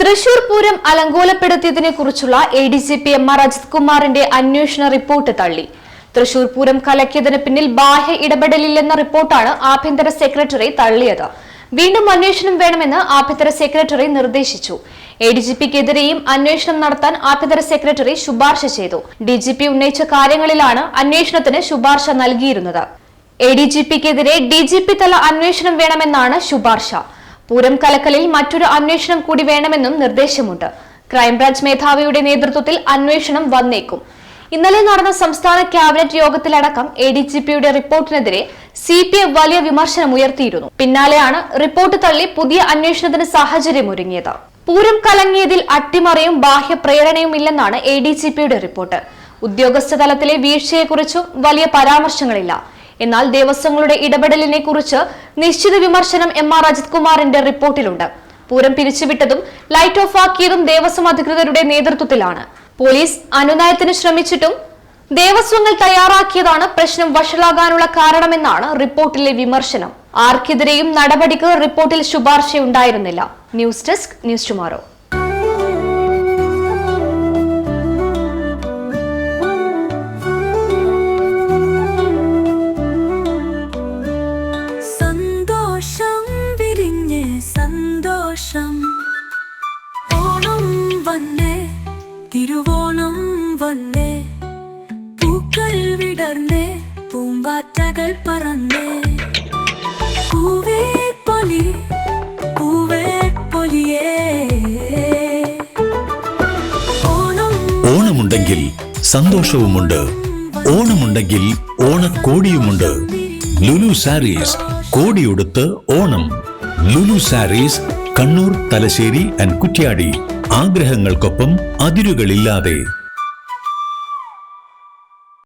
തൃശൂർ പൂരം അലങ്കോലപ്പെടുത്തിയതിനെ കുറിച്ചുള്ള A D G P M R Ajith കുമാറിന്റെ അന്വേഷണ റിപ്പോർട്ട് തള്ളി. തൃശൂർ പൂരം കലക്കിയതിന് പിന്നിൽ ബാഹ്യ ഇടപെടലില്ലെന്ന റിപ്പോർട്ടാണ് ആഭ്യന്തര സെക്രട്ടറി തള്ളിയത്. വീണ്ടും അന്വേഷണം വേണമെന്ന് ആഭ്യന്തര സെക്രട്ടറി നിർദ്ദേശിച്ചു. എ ഡി ജി പിക്കെതിരെയും അന്വേഷണം നടത്താൻ ആഭ്യന്തര സെക്രട്ടറി ശുപാർശ ചെയ്തു. ഡി ജി പി ഉന്നയിച്ച കാര്യങ്ങളിലാണ് അന്വേഷണത്തിന് ശുപാർശ നൽകിയിരുന്നത്. എ ഡി ജി പിക്കെതിരെ ഡി ജി പി തല അന്വേഷണം വേണമെന്നാണ് ശുപാർശ. പൂരം കലക്കലിൽ മറ്റൊരു അന്വേഷണം കൂടി വേണമെന്നും നിർദ്ദേശമുണ്ട്. ക്രൈംബ്രാഞ്ച് മേധാവിയുടെ നേതൃത്വത്തിൽ അന്വേഷണം വന്നേക്കും. ഇന്നലെ നടന്ന സംസ്ഥാന ക്യാബിനറ്റ് യോഗത്തിലടക്കം എ ഡി ജി പിയുടെ റിപ്പോർട്ടിനെതിരെ സി പി എഫ് വലിയ വിമർശനം ഉയർത്തിയിരുന്നു. പിന്നാലെയാണ് റിപ്പോർട്ട് തള്ളി പുതിയ അന്വേഷണത്തിന് സാഹചര്യമൊരുങ്ങിയത്. പൂരം കലങ്ങിയതിൽ അട്ടിമറിയും ബാഹ്യ പ്രേരണയും ഇല്ലെന്നാണ് എ ഡി ജി പിയുടെ റിപ്പോർട്ട്. ഉദ്യോഗസ്ഥ തലത്തിലെ വീഴ്ചയെക്കുറിച്ചും വലിയ പരാമർശങ്ങളില്ല. എന്നാൽ ദേവസ്വങ്ങളുടെ ഇടപെടലിനെ കുറിച്ച് നിശ്ചിത വിമർശനം എം ആർ അജിത് കുമാറിന്റെ റിപ്പോർട്ടിലുണ്ട്. പൂരം പിരിച്ചുവിട്ടതും ലൈറ്റ് ഓഫ് ആക്കിയതും ദേവസ്വം അധികൃതരുടെ നേതൃത്വത്തിലാണ്. പോലീസ് അനുനയത്തിന് ശ്രമിച്ചിട്ടും ദേവസ്വങ്ങൾ തയ്യാറാക്കിയതാണ് പ്രശ്നം വഷളാകാനുള്ള കാരണമെന്നാണ് റിപ്പോർട്ടിലെ വിമർശനം. ആർക്കെതിരെയും നടപടിക്ക് റിപ്പോർട്ടിൽ ശുപാർശയുണ്ടായിരുന്നില്ല. News desk news tomorrow. വന്നേ തിരുവോണം വന്നേ പൂക്കൾ വിടർന്നേ പൂമ്പാറ്റകൾ പറന്നേ. പൂവേ പൊലി പൂവേ പൊലിയേ. ഓണം ഓണമുണ്ടെങ്കിൽ സന്തോഷവുമുണ്ട്. ഓണമുണ്ടെങ്കിൽ ഓണക്കോടിയുമുണ്ട്. ലുലു സാരീസ് കോടിയുടുത്ത് ഓണം. ലുലു സാരീസ് കണ്ണൂർ തലശ്ശേരി ആൻഡ് കുറ്റ്യാടി. ആഗ്രഹങ്ങൾക്കൊപ്പം അതിരുകളില്ലാതെ